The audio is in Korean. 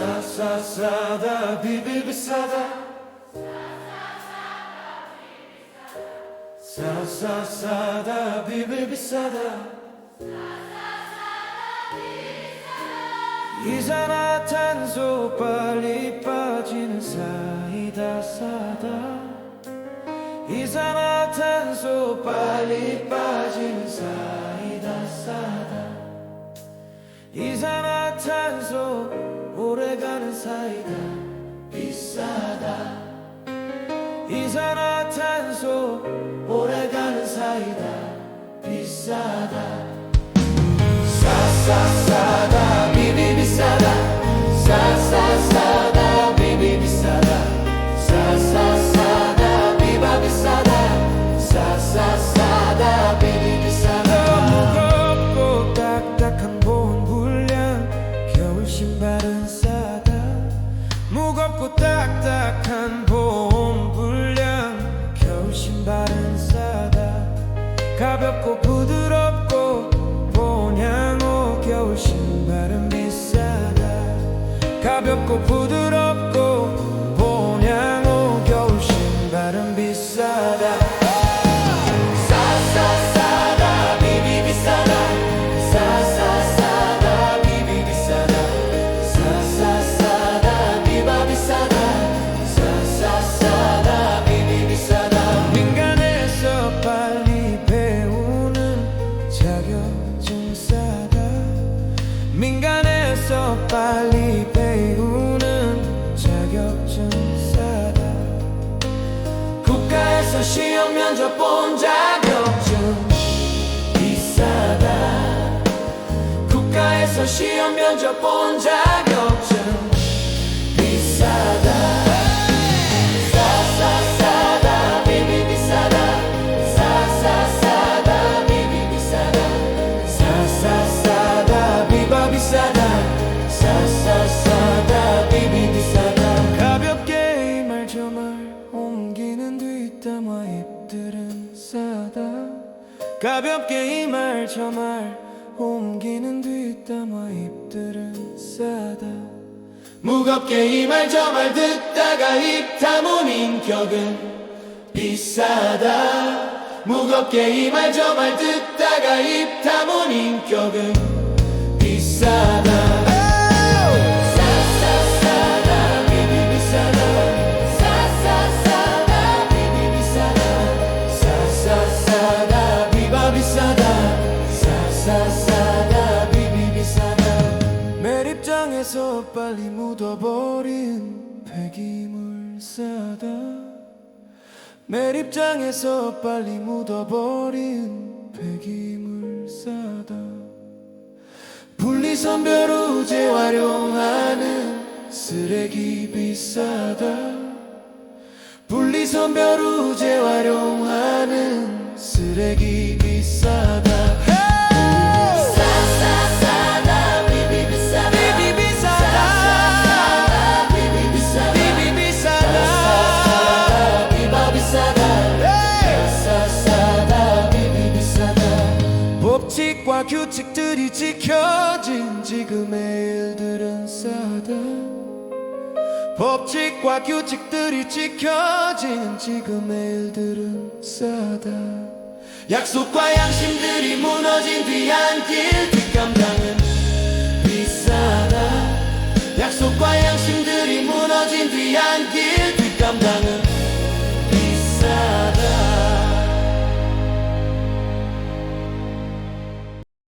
싸싸싸다 비비비 싸다. 싸싸싸다 비비비 싸다. 이산화 탄소 빨리 빠지는 사이다 싸다. 이산화 탄소 빨리 빠지는 사이다 싸다. 이산화 탄소 오래가는 사이다. 비싸다. 이산화탄소 오래가는 사이다. 비싸다. 싸싸싸다. 비비 비 싸다. 싸싸싸다. 비비 비 싸다. 싸싸싸다. 비바 비 싸다. 싸싸싸다. 비비 비 싸다. 무겁고 딱딱한 보온 불량 겨울 신발은 무겁고 딱딱한 보온 불량 겨울 신발은 싸다. 가볍고 부드럽고 본향호 겨울 신발은 비싸다. 가볍고 부드럽고 빨리 배우는 자격증 싸다. 국가에서 시험 면접 본 자격증 비싸다. 국가에서 시험 면접 본 자격증 비싸다 가볍게 이 말 저 말 옮기는 뒷담화 입들은 싸다. 무겁게 이 말 저 말 듣다가 입 다문 인격은 비싸다. 무겁게 이 말 저 말 듣다가 입 다문 인격은 싸싸싸다 비비비 싸다 매립장에서 빨리 묻어버린 폐기물 싸다 매립장에서 빨리 묻어버린 폐기물 싸다 분리선별 후 재활용하는 쓰레기 비싸다 분리선별 후 재활용 규칙들이 지켜진 지금의 일들은 싸다. 법칙과 규칙들이 지켜진 지금의 일들은 싸다. 약속과 양심들이 무너진 뒤안길 뒷감당은 비싸다. 약속과 양심들이 무너진 뒤안길 뒷감당은